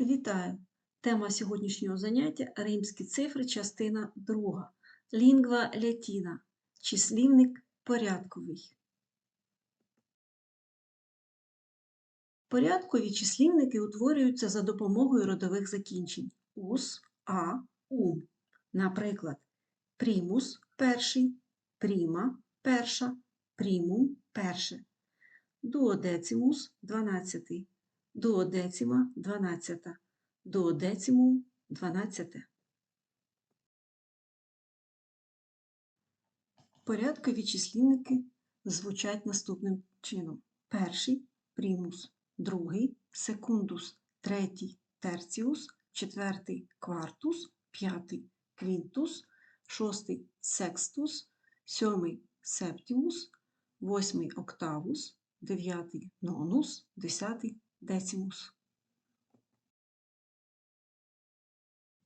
Вітаю! Тема сьогоднішнього заняття римські цифри, частина 2. Лінгва лятіна. Числівник порядковий. Порядкові числівники утворюються за допомогою родових закінчень ус, а, ум. Наприклад, примус перший, пріма перша, примум перше, дуодецимус дванадцятий, дуодецима дванадцята, дуодецимум дванадцяте. Порядкові числівники звучать наступним чином. Перший примус, другий секундус, третій терціус, четвертий квартус, п'ятий квінтус, шостий секстус, сьомий септімус, восьмий октавус, дев'ятий нонус, десятий децимус.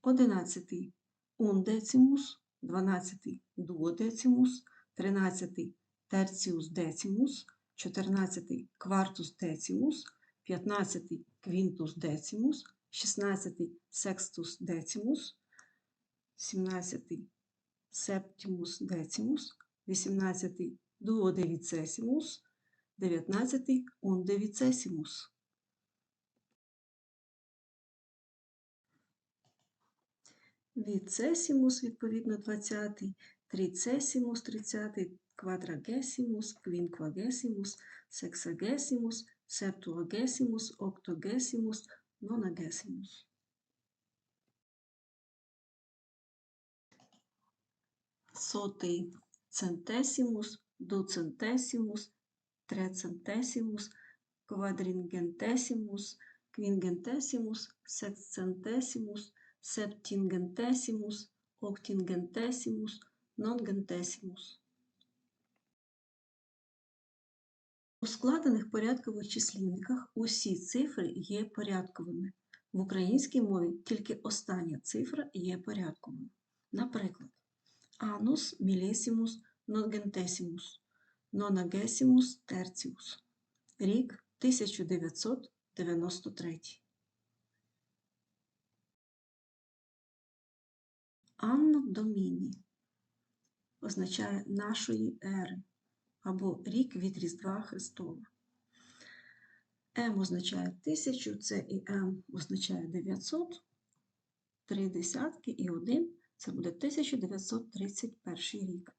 Одинадцятий. Ундецимус, дванадцятий. Дуодецимус, тринадцятий. Терціус децимус, чотирнадцятий. Квартус децимус, п'ятнадцятий. Квінтус децимус, шістнадцятий. Секстус децимус, сімнадцятий. Септимус децимус, вісімнадцятий. Дуодевіцесимус, дев'ятнадцятий. Ундевіцесимус. Віцесімус, відповідно, 20, тріцесімус, 30, квадрагесімус, квінквагесімус, сексагесімус, септуагесімус, октогесімус, нонагесімус. Сотий центесімус, дуцентесімус, трецентесімус, квадрінгентесімус, квінгентесімус, сексцентесімус, септінгентесімус, октінгентесімус, нонгентесімус. У складених порядкових числівниках усі цифри є порядковими. В українській мові тільки остання цифра є порядковою. Наприклад, анус мілесімус нонгентесімус, нонагесімус терціус. Рік 1993. Анно Доміні означає нашої ери або рік від Різдва Христова. М означає 1000, С і М означає 900, три десятки і один це буде 1931 рік.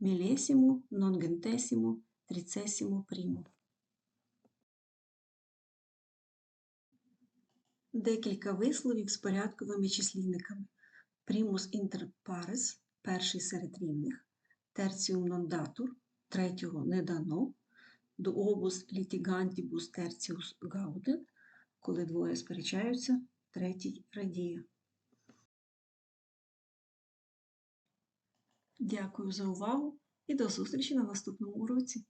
Мілесімо, нонгентесімо, тріцесімо прімо. Декілька висловів з порядковими числівниками. Primus inter pares – перший серед рівних, tertium non datur – третього не дано, duobus litigantibus tertius gaudet – коли двоє сперечаються, третій радіє. Дякую за увагу і до зустрічі на наступному уроці.